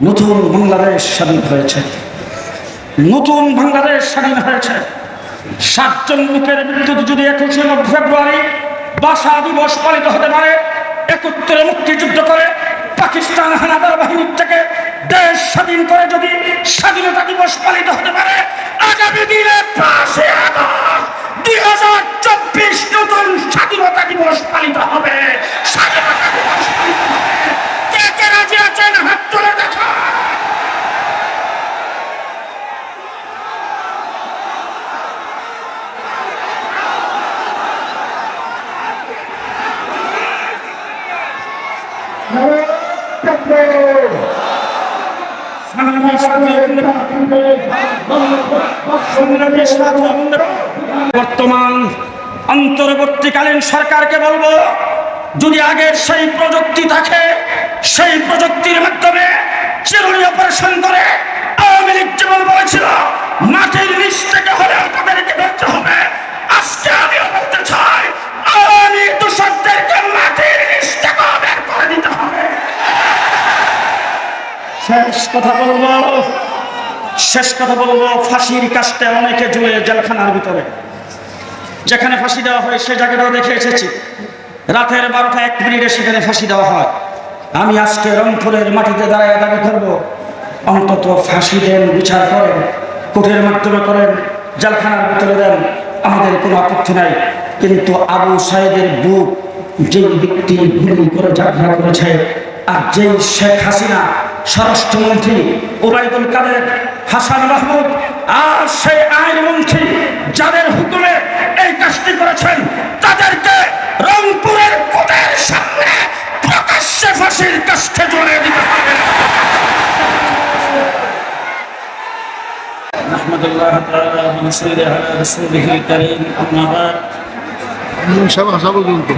নতুন বাংলাদেশ স্বাধীন হয়েছে। নতুন বাংলাদেশ স্বাধীন হয়েছে। সাতজন লোকের মৃত্যুতে যদি একুশে ফেব্রুয়ারি বাসা দিবস পালিত হতে পারে একত্রে মুক্তিযুদ্ধ করে পাকিস্তান হানাদার বাহিনীর থেকে দেশ স্বাধীন করে যদি স্বাধীনতা দিবস পালিত হতে পারে, আগামী দিনে পাশে দুই হাজার চব্বিশ নতুন স্বাধীনতা দিবস পালিত হবে। স্বাধীনতা দিবস পালিত হবে কে কে রাজি আছেন হাত তুলে দেখা বর্তমান অন্তর্বর্তীকালীন সরকারকে বলব, যদি আগের সেই প্রযুক্তি থাকে, সেই প্রযুক্তির মাধ্যমে চিরুনি অপারেশন করে আওয়ামী লীগ যেমন বলেছিল, মাটির নিচ থেকে হলেও তাদেরকে ধরতে হবে। আজকে আমি বলতে চাই, আওয়ামী দূষকদেরকে মাটির নিচ থেকে বের করে দিতে হবে শেষ কথা বলব। শেষ কথা বলব, ফাঁসির কাজটা অনেকে জুড়ে জেলখানার ভিতরে। যেখানে ফাঁসি দেওয়া হয়, সে জায়গাটাও দেখে এসেছি। রাতের বারোটা এক মিনিটে সেখানে ফাঁসি দেওয়া হয়। আমি আজকে রংপুরের মাটিতে দাঁড়ায় দাবি করব, অন্তত ফাঁসি দেন, বিচার করেন, কোর্টের মাধ্যমে করেন, জেলখানার ভিতরে দেন, আমাদের কোনো আপত্তি নাই। কিন্তু আবু সাইদের বুক যেই ব্যক্তি গুলি করে যাত্রা করেছে আর যেই শেখ হাসিনা স্বরাষ্ট্রমন্ত্রী ওবায়দুল কাদের হাসান মাহমুদ আর সেই আইনমন্ত্রী যাদের হুকুমে এই কাজটি করেছেন তাদেরকে রংপুরের কোর্টের সামনে প্রকাশ্যে ফাঁসির কাষ্ঠে জড়িয়ে দিতে হবে نحمد الله تعالى ونصلي على رسوله الكريم أما بعد সব আসা পর্যন্ত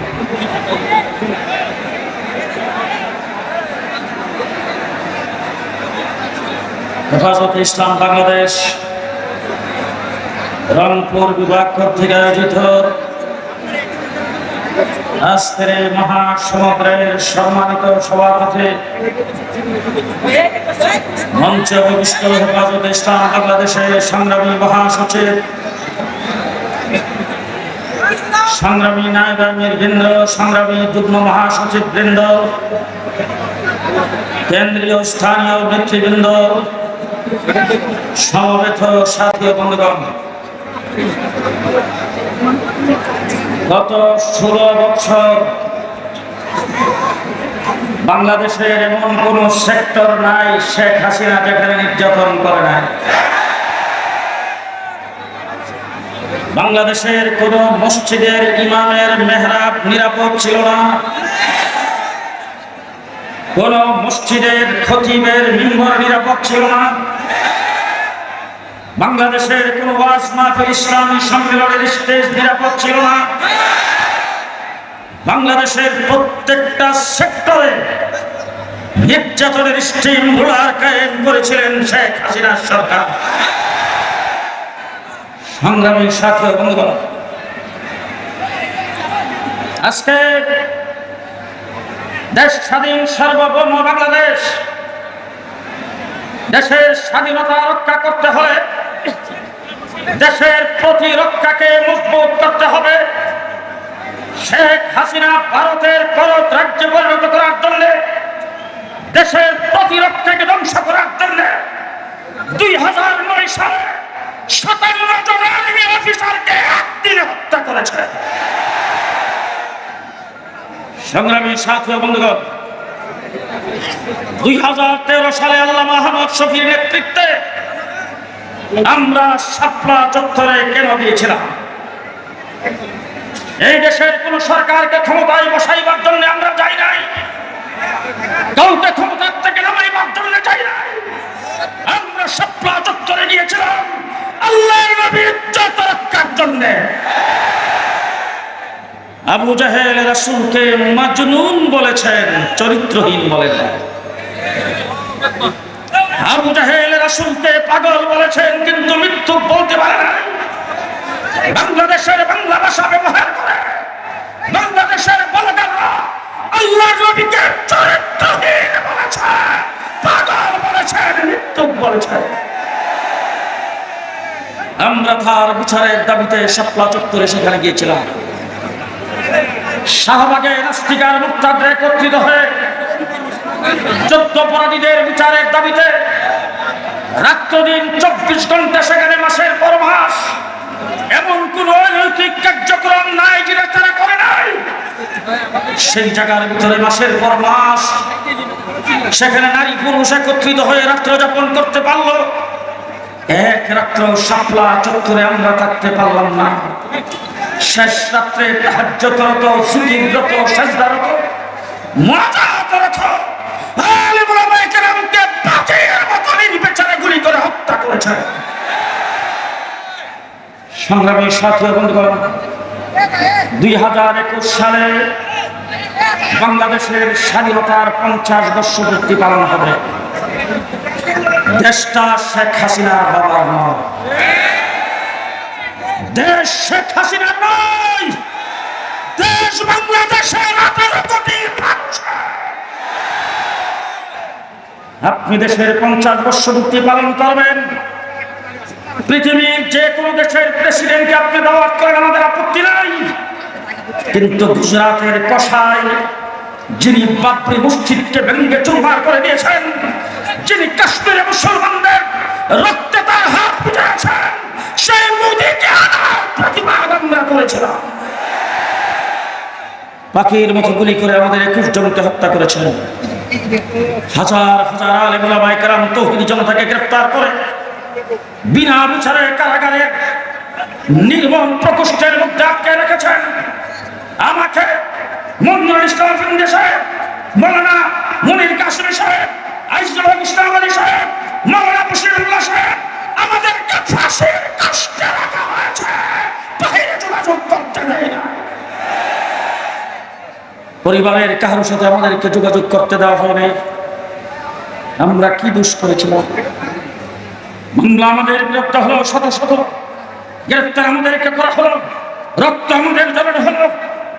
হেফাজত ইসলাম বাংলাদেশ, রংপুর বিভাগ কর্তৃক আয়োজিত আজকের এই মহাসমুদ্রের সম্মানিত সভাপতি মঞ্চে অভিষ্ট হেফাজত ইসলাম বাংলাদেশের সংগ্রামী মহাসচিব, সংগ্রামী নায়ক আমির বৃন্দ, সংগ্রামী যুগ্ম মহাসচিব বৃন্দ কেন্দ্রীয় স্থানীয় নেতৃবৃন্দ সমবেত সাথী বন্ধুগণ গত ষোলো বছর বাংলাদেশের এমন কোন সেক্টর নাই শেখ হাসিনা যেখানে নির্যাতন করে নাই। বাংলাদেশের কোন মসজিদের ইমামের মেহরাব নিরাপদ ছিল না। কোন মসজিদের খতিবের মিম্বর নিরাপদ ছিল না। বাংলাদেশের কোন ওয়াজ মাহফিল ইসলামী সম্মেলনের স্টেজ নিরাপদ ছিল না। বাংলাদেশের প্রত্যেকটা সেক্টরে নির্যাতনের স্টিম রুলার কায়েম করেছিলেন শেখ হাসিনার সরকার। সংগ্রামী সাথী বন্ধুগণ, আজকে দেশ স্বাধীন সার্বভৌম বাংলাদেশ, দেশের স্বাধীনতা রক্ষা করতে হলে দেশের প্রতিরক্ষাকে মজবুত করতে হবে। শেখ হাসিনা ভারতের করত রাজ্যে পরিণত করার জন্য, দেশের প্রতিরক্ষাকে ধ্বংস করার জন্য দুই হাজার নয় সালে সাতান্ন জন আর্মি অফিসারকে একদিনে হত্যা করেছে। সংগ্রামী সাথী বন্ধুগণ, দুই হাজার তেরো সালে আল্লাহ মাহমদ শফির নেতৃত্বে আমরা সাপলা চত্বরে কেন দিয়েছিলাম এই দেশের কোন সরকারকে ক্ষমতায় বসাইবার জন্য আমরা যাই নাই। কাউকে ক্ষমতার থেকে নামাইবার জন্য যাই নাই। আমরা সাপলা চত্বরে গিয়েছিলাম আল্লাহর নবীর ইজ্জত রক্ষার জন্যে। আবু জাহেল রাসূলকে মাজনুন বলেছেন, চরিত্রহীন বলেন। আবু পাগল বলেছেন, কিন্তু মৃত্যু বলতে পারে না। বাংলাদেশের বাংলা ভাষা ব্যবহার করে, বাংলাদেশের আমরা তার বিচারের দাবিতে শাপলা চত্বরে সেখানে গিয়েছিলাম। শাহবাগে নাস্তিকার মুক্তাদের একত্রিত হয়ে চোদ্দ অপরাধীদের বিচারের দাবিতে রাত্রদিন চব্বিশ ঘণ্টা সেখানে মাসের পর মাস এমন কোন অনৈতিক কার্যক্রম নাই যেটা তারা করে নাই। সেই জায়গার ভিতরে মাসের পর মাস সেখানে নারী পুরুষ একত্রিত হয়ে রাত্র যাপন করতে পারল। এক রাত্র শাপলা চত্বরে আমরা থাকতে পারলাম না। শেষ রাত্রে তাহাজ্যতরত, সুদীর্ঘত শেষদারত মজাতরত হত্যা সংগ্রামী সাথী বন্ধুগণ, দুই হাজার একুশ সালে বাংলাদেশের স্বাধীনতার পঞ্চাশ বর্ষপূর্তি পালন হবে। দেশটা শেখ হাসিনার বাবার নয় দেশ শেখ হাসিনার নয়, দেশ বাংলাদেশের আঠারো কোটি আপনি দেশের পঞ্চাশ বর্ষপূর্তি পালন করবেন পৃথিবীর যে কোনো দেশের প্রেসিডেন্টকে আপনি দাওয়াত করেন, আমাদের আপত্তি নাই। কিন্তু গুজরাটের কষাই যিনি বাবরি মসজিদকে ভেঙ্গে চুরমার করে দিয়েছেন, যিনি কাশ্মীরে মুসলমানদের রক্তে তার হাত বুঝেছেন সেই মোদীকে প্রতিবাদ আমরা করেছিলাম। পাখির মতো গুলি করে আমাদের একুশ জনকে হত্যা করেছেন। হাজার হাজার আলেমুলামায় কারাম তৌহিদি জনতাকে গ্রেফতার করে বিনা বিচারে কারাগারে নির্মম প্রকোষ্ঠের মধ্যে আটকে রেখেছেন। আমাকে মন্দির ইসলাম সাহেব, মৌলানা মুনির কাসিম সাহেব আইসুল ইসলাম আলী সাহেব, মৌলানা বশিরুল্লাহ সাহেব, আমাদেরকে ফাঁসির কষ্টে রাখা হয়েছে। বাইরে যোগাযোগ করতে দেয় না। পরিবারের কারোর সাথে আমাদেরকে যোগাযোগ করতে দেওয়া হয়নি। আমরা কি দোষ করেছিলাম? মামলা আমাদের বিরুদ্ধে হলো, শত শত। গ্রেপ্তার আমাদেরকে করা হলো, রক্ত আমাদের জড়ানো হলো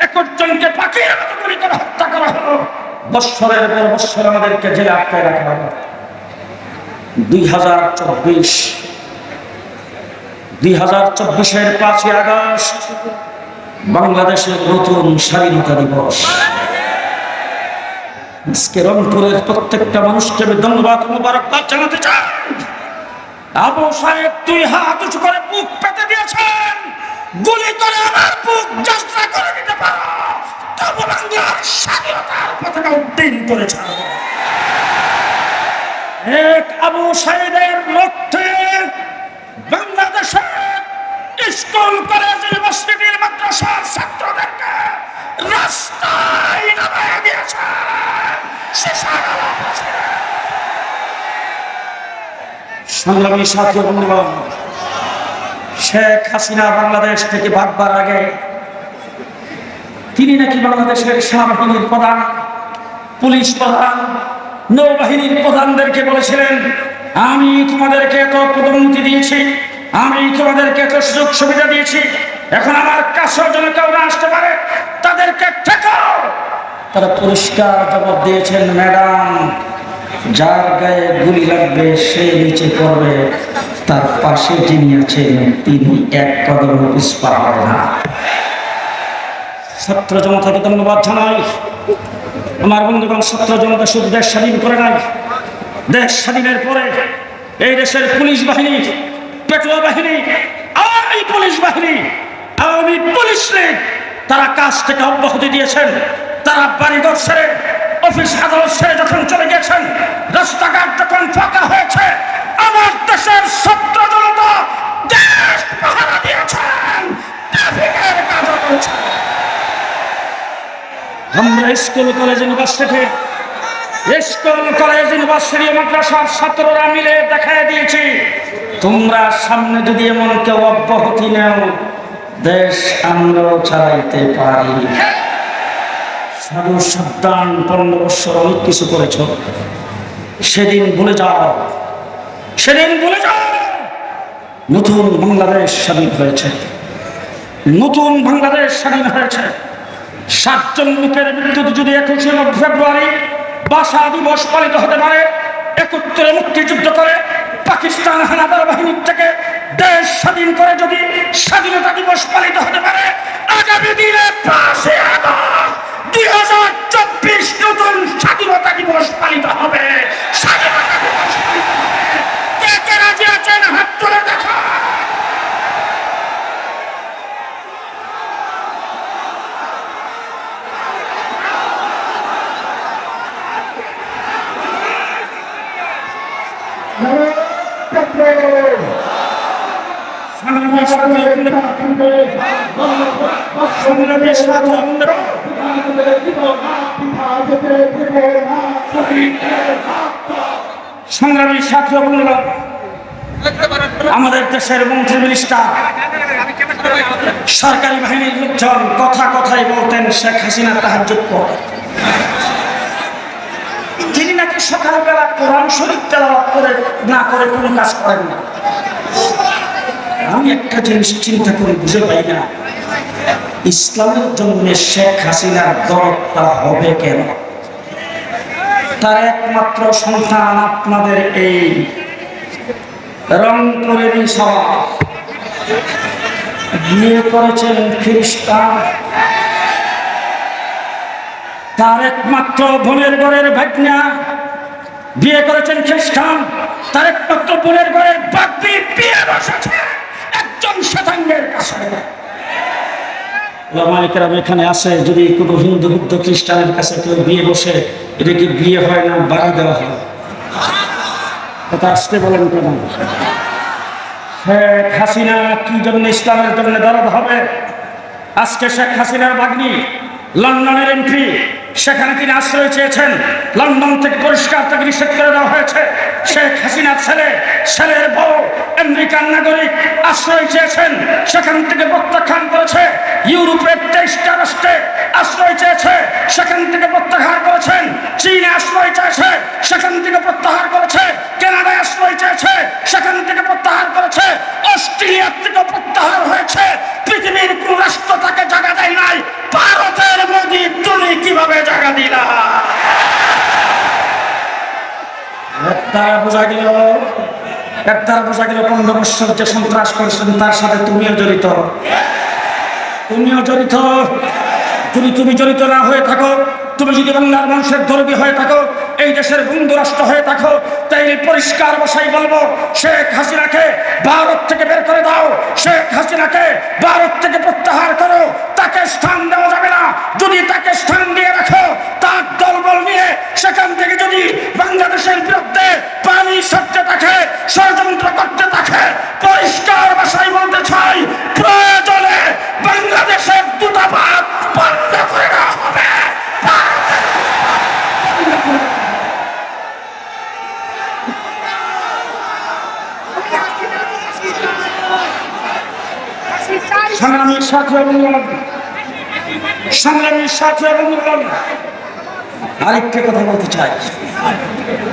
একজনকে পাখির মতো গুলি করে হত্যা করা হলো। বৎসরের পর বৎসর আমাদেরকে জেলে আটকায় রাখা হলো। দুই হাজার চব্বিশ, দুই হাজার চব্বিশের পাঁচই আগস্ট, বাংলাদেশের নতুন স্বাধীনতা দিবস। আজকে রংপুরের প্রত্যেকটা মানুষকে আমি ধন্যবাদ মুবারকবাদ জানাতে চাই। আবু সাহেব তুই হাত উঁচু করে বুক পেতে দিয়েছেন। গুলি করে আমার বুক যাত্রা করে দিতে পারো। বাংলার স্বাধীনতার পতাকা উদ্দিন করেছে এক আবু সাহেবের রক্তে বাংলাদেশের স্কুল, কলেজ, ইউনিভার্সিটির মাদ্রাসার ছাত্রদেরকে রাস্তায় নামায় দিয়েছে। আলাপ আছে সংগ্রামী সাথী বন্ধুগণ, শেখ হাসিনা বাংলাদেশ থেকে ভাগবার আগে তিনি নাকি বাংলাদেশের সেনাবাহিনীর প্রধান, পুলিশ প্রধান, নৌবাহিনীর প্রধানদেরকে বলেছিলেন, আমি তোমাদেরকে এত পদোন্নতি দিয়েছি, আমি তোমাদেরকে এত সুযোগ সুবিধা দিয়েছি, এখন আমার কাছেও যেন কেউ না আসতে পারে, তাদেরকে ঠেকাও। তারা পুরস্কার জবাব দিয়েছেন, ম্যাডাম যার গায়ে গুলি লাগবে, সে নিচে পড়বে। তার পাশে যিনি আছেন, তিনি এক কদম হবে না। ছাত্র জনতাকে ধন্যবাদ জানাই। আমার বন্ধুগণ, ছাত্র জনতা শুধু দেশ স্বাধীন করে নাই। দেশ স্বাধীনের পরে এই দেশের পুলিশ বাহিনী, পেট্রোল বাহিনী আওয়ামী পুলিশ বাহিনী, আওয়ামী পুলিশ লীগ, তারা কাজ থেকে অব্যাহতি দিয়েছেন, তারা বাড়িঘর ছেড়ে অফিস আদালত ছেড়ে যখন চলে গেছেন, রাস্তাঘাট যখন ফাঁকা হয়েছে, আমার দেশের ছাত্র জনতা দেশ পাহারা দিয়েছেন আমরা school, college, university, school, college, university মাদ্রাসার ছাত্ররা মিলে দেখায় দিয়েছি, তোমরা সামনে যদি এমন কেউ অব্যাহতি নেও, দেশ আমরাও চালাইতে পারি। সাধু সাবধান পনেরো বৎসর অনেক কিছু করেছ। সেদিন ভুলে যাও। সেদিন ভুলে যাও। নতুন বাংলাদেশ স্বাধীন হয়েছে। নতুন বাংলাদেশ স্বাধীন হয়েছে। সাতজন লোকের মৃত্যুতে যদি একুশে ফেব্রুয়ারি ভাষা দিবস পালিত হতে পারে একত্রে মুক্তিযুদ্ধ করে পাকিস্তান হানাদার বাহিনীর থেকে দেশ স্বাধীন করে যদি স্বাধীনতা দিবস পালিত হতে পারে, আগামী দিনে পাশে দুই হাজার চব্বিশ নতুন স্বাধীনতা দিবস পালিত হবে। স্বাধীনতা দিবস। কে কে রাজি আছেন? হাত তুলে দেখা। সংগ্রামী সাথী সংগ্রামী সাথী সংগ্রামী সাথী বন্ধুরা, আমাদের দেশের মন্ত্রী মিনিস্টার সরকারি বাহিনীর লোকজন কথা কথাই বলতেন শেখ হাসিনা তাহাজ্জুদ পড়ে তিনি নাকি সকালবেলা কোরআন শরীফ তেলাওয়াত করে না করে কোনো কাজ করেন না। আমি একটা জিনিস চিন্তা করে, বুঝে পাই না। ইসলামের জন্য শেখ হাসিনার দরদটা হবে কেন? তার একমাত্র সন্তান আপনাদের এই রংপুরেরই সবাই বিয়ে করেছেন খ্রিস্টান। তার একমাত্র বোনের ঘরের ভাগ্না। বিয়ে করেছেন খ্রিস্টান। তার একমাত্র বোনের ঘরের বাগদি বিয়ে বসেছে একজন শ্বেতাঙ্গের কাছে। ওলামাইকেরাম এখানে আসে, যদি কোনো হিন্দু, বুদ্ধ, খ্রিস্টানের কাছে কেউ বিয়ে বসে এটা কি বিয়ে হয় না বাড়ি দেওয়া হয়। কথা আসতে বলেন কেন? শেখ হাসিনা কি জন্য ইসলামের জন্য দাঁড়াতে হবে? আজকে শেখ হাসিনার বাগ্নি লন্ডনের এমপি সেখানে তিনি আশ্রয় চেয়েছেন। লন্ডন থেকে পরিষ্কার তাকে নিষেধ করে দেওয়া হয়েছে। শেখ হাসিনার ছেলে, ছেলের বউ আমেরিকান নাগরিক আশ্রয় চেয়েছেন। সেখান থেকে প্রত্যাখ্যান করেছে। ইউরোপের তেইশটা রাষ্ট্রে আশ্রয় চেয়েছে। সেখান থেকে প্রত্যাহার করেছেন। চীনে আশ্রয় চেয়েছে। সেখান থেকে প্রত্যাহার করেছে। কানাডায় আশ্রয় চেয়েছে। সেখান থেকে প্রত্যাহার করেছে। অস্ট্রেলিয়ার থেকে প্রত্যাহার হয়েছে। পৃথিবীর কোন রাষ্ট্র তাকে জায়গা দেয় নাই। কীভাবে জায়গা দিলা এর বোঝা গেল এর বোঝা গেল পনেরো বৎসর যে সন্ত্রাস করেছেন, তার সাথে তুমিও জড়িত। তুমিও জড়িত। যদি তুমি জড়িত হয়ে থাকো, তুমি যদি হয়ে থাকো, এই দেশের হয়ে থাকো তাই পরিষ্কার বসাই বলব, শেখ হাসিনাকে ভারত থেকে বের করে দাও। শেখ হাসিনাকে ভারত সংগ্রামীর সাথে বন্ধুগণ আরেকটা কথা বলতে চাই।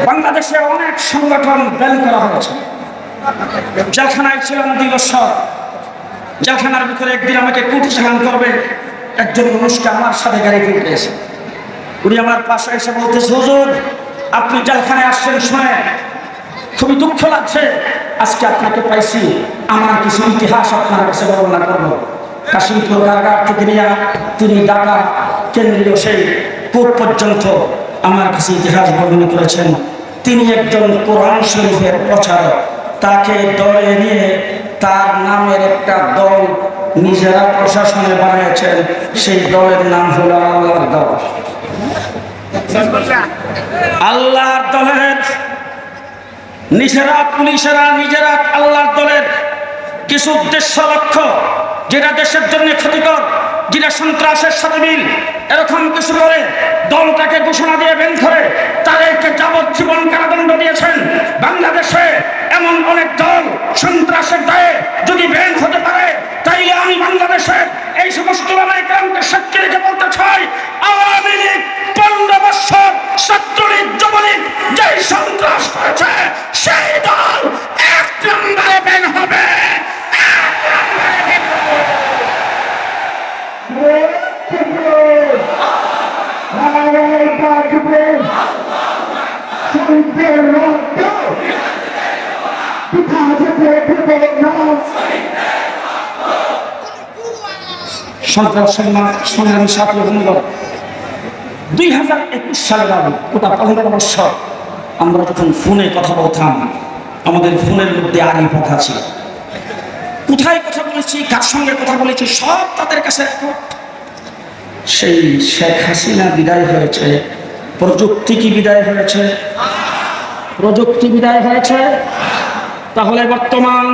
বাংলাদেশে অনেক সংগঠন ব্যান করা হয়েছে। জেলখানায় ছিলাম দুই বছর জেলখানার ভিতরে একদিন আমাকে কুটি চালান করবে। একজন মানুষকে আমার সাথে গাড়ি করে এসে। উনি আমার পাশে এসে বলতেছে, হুজুর, আপনি জেলখানায় আসছেন শুনে খুবই দুঃখ লাগছে। আজকে আপনাকে পাইছি। আমার কিছু ইতিহাস আপনার কাছে বর্ণনা করব। কাশিমপুর কারাগার থেকে নিয়ে তিনি ঢাকা কেন্দ্রীয় সেই কোর্ট পর্যন্ত আমার কাছে ইতিহাস বর্ণনা করেছেন। তিনি একজন কোরআন শরীফের প্রচারক। তাকে দলে নিয়ে তার নামের একটা দল নিজেরা প্রশাসনে বানিয়েছেন। সেই দলের নাম হলো আল্লাহর দল। আল্লাহর দলের নিজেরা পুলিশেরা নিজেরা আল্লাহর দলের কিছু উদ্দেশ্য লক্ষ্য যেটা দেশের জন্য ক্ষতিকর, যেটা সন্ত্রাসের সাথে মিল, এরকম কিছু করে দলটাকে ঘোষণা দিয়ে বেন করে তাদেরকে যাবজ্জীবন কারাদণ্ড দিয়েছেন। বাংলাদেশে এমন অনেক দল সন্ত্রাসের দায়ে যদি বেন হতে পারে, তাইলে আমি বাংলাদেশের এই সমস্ত সত্যি রেখে বলতে সন্ত্রাস সংগ্রামী সাথী দুই হাজার একুশ সালের আগে গোটা পনেরো বছর আমরা যখন ফোনে কথা বলতাম, আমাদের ফোনের মধ্যে আগে কথা ছিল। কোথায় কথা বলেছি, কার সঙ্গে কথা বলেছি, সব তাদের কাছে সেই শেখ হাসিনা বিদায় হয়েছে, প্রযুক্তি কি বিদায় হয়েছে? প্রযুক্তি বিদায় হয়েছে? তাহলে বর্তমান,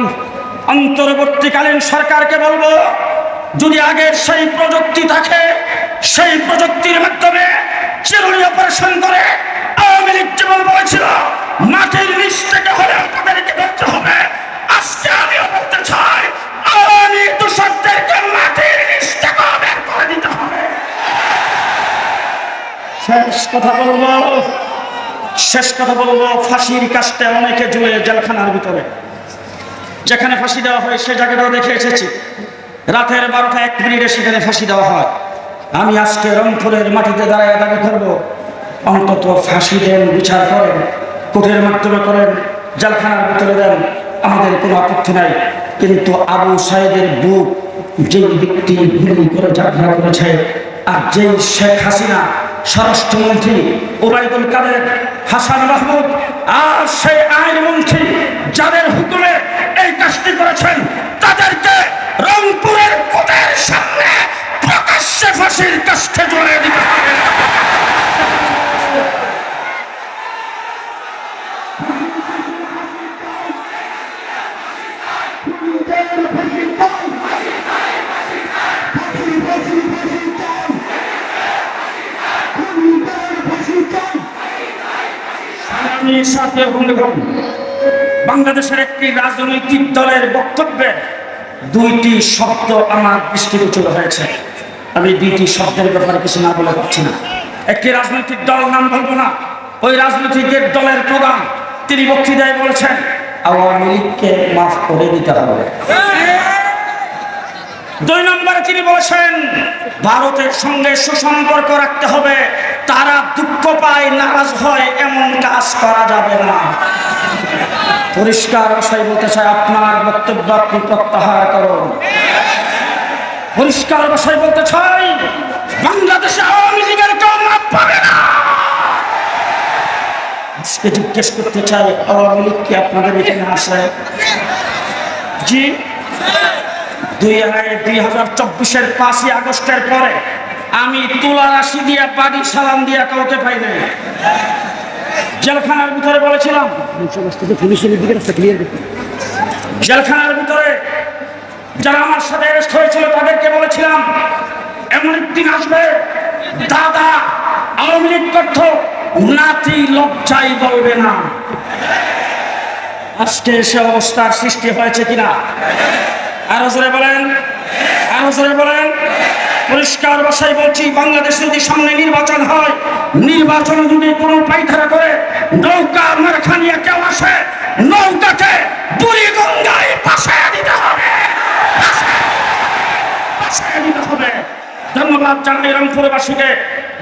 অন্তর্বর্তীকালীন সরকারকে বলব যদি আগের সেই প্রযুক্তি থাকে, সেই প্রযুক্তির মাধ্যমে চিরুনি অপারেশন করে আওয়ামী লীগ যেমন বলেছিল, মাটির নিচ থেকে হলেও তাদেরকে ধরতে হবে। আজকে আমিও বলতে চাই, আওয়ামী দূষকদেরকে মাটির নিচ থেকে বের করে দিতে হবে। শেষ কথা বলব। শেষ কথা বলব, ফাঁসির কাজটা অনেকে জুড়ে জেলখানার ভিতরে। যেখানে ফাঁসি দেওয়া হয়, সে জায়গাটাও দেখে এসেছি। রাতের বারোটা এক মিনিটে সেখানে ফাঁসি দেওয়া হয়। আমি আজকে রংপুরের মাটিতে দাঁড়ায় দাবি করব। অন্তত ফাঁসি দেন, বিচার করেন, কোর্টের মাধ্যমে করেন, জেলখানার ভিতরে দেন, আমাদের কোনো আপত্তি নাই। কিন্তু আবু সাইদের বুক যেই ব্যক্তি গুলি করে যাত্রা করেছে আর যেই শেখ হাসিনা, স্বরাষ্ট্রমন্ত্রী ওবায়দুল কাদের, হাসান মাহমুদ আর সেই আইনমন্ত্রী যাদের হুকুমে এই কাজটি করেছেন, তাদেরকে রংপুরের কোর্টের সামনে প্রকাশ্যে ফাঁসির কাষ্ঠে জড়িয়ে দিতে সাথে বাংলাদেশের একটি রাজনৈতিক দলের বক্তব্যে দুইটি শব্দ আমার দৃষ্টিগোচর হয়েছে। আমি দুইটি শব্দের ব্যাপারে কিছু না বলে পারছি না। একটি রাজনৈতিক দল নাম বলব না। ওই রাজনৈতিক দলের প্রধান তিনি বক্তৃতায় বলেছেন, আওয়ামী লীগকে মাফ করে দিতে হবে। দুই নম্বরে তিনি বলেছেন, ভারতের সঙ্গে সুসম্পর্ক রাখতে হবে। তারা দুঃখ পায়, নারাজ হয়, এমন কাজ করা যাবে না। পরিষ্কার ভাষায় বলতে চাই, আপনার বক্তব্য আপনি প্রত্যাহার করুন। পরিষ্কার ভাষায় বলতে চাই, বাংলাদেশে আওয়ামী লীগের কেউ মাপ পাবে না। আজকে জিজ্ঞেস করতে চাই, আওয়ামী লীগ কি আপনাদের এখানে আছে? জি, দুই দুই হাজার চব্বিশের পাঁচই আগস্টের পরে আমি তুলা রাশি দিয়া, বাড়ি সালাম দিয়া কাউকে পাই নাই। জেলখানার ভিতরে বলেছিলাম। জেলখানার ভিতরে যারা আমার সাথে অ্যারেস্ট হয়েছিল, তাদেরকে বলেছিলাম, এমন একদিন আসবে, দাদা, আওয়ামী লীগ করত নাতি লজ্জাই বলবে না। আজকে সে অবস্থার সৃষ্টি হয়েছে কিনা? আরও জোরে বলেন, আরও জোরে বলেন। পরিষ্কার ভাষায় বলছি, বাংলাদেশে যদি সামনে নির্বাচন হয়, নির্বাচন যদি কোনো পাইখানা করে, নৌকা মারখানিয়া কেউ আসে, নৌকাকে বুড়ি গঙ্গায় পাশে দিতে হবে। হবে। ধন্যবাদ জানাই রংপুরবাসীকে।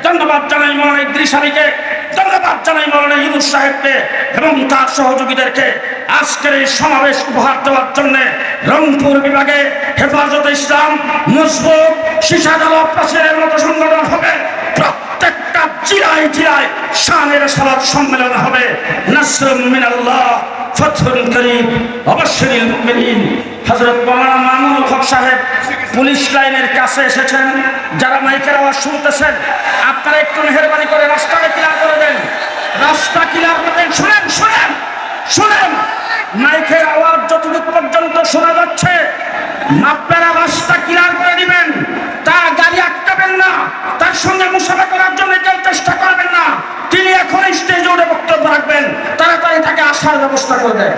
ধন্যবাদ জানাই মৌলানা আলীকে ধন্যবাদ জানাই মৌলানা ইউনুস সাহেবকে এবং তার সহযোগীদেরকে আজকের এই সমাবেশ উপহার দেওয়ার জন্য রংপুর বিভাগে হেফাজত ইসলাম মজবুত শিশাদাল প্রাচীরের মতো সংগঠন হবে। প্রত্যেকটা জিলায় জিলায় শানের সালাদ সম্মেলন হবে। নাসরুম মিনাল্লাহ ফথুল করিম, অবশ্যই মুমিনিন, হযরত হক সাহেব পুলিশ লাইনের কাছে এসেছেন, যারা মাইকের আওয়াজ শুনতেছেন, আপনারা একটু মেহরবানি করে রাস্তাটা ক্লিয়ার করে দেন। রাস্তা ক্লিয়ার করে দেন। শুনেন শুনেন শুনেন। মাইকের আওয়াজ যতটুকু পর্যন্ত শোনা যাচ্ছে, আপনারা রাস্তা ক্লিয়ার করে দিবেন। তা গাড়ি আটকাবেন না, তার সঙ্গে মুসাফা করার জন্য কেউ চেষ্টা করবেন না। তিনি এখন স্টেজে উঠে বক্তব্য রাখবেন। তাড়াতাড়ি তাকে আসার ব্যবস্থা করবেন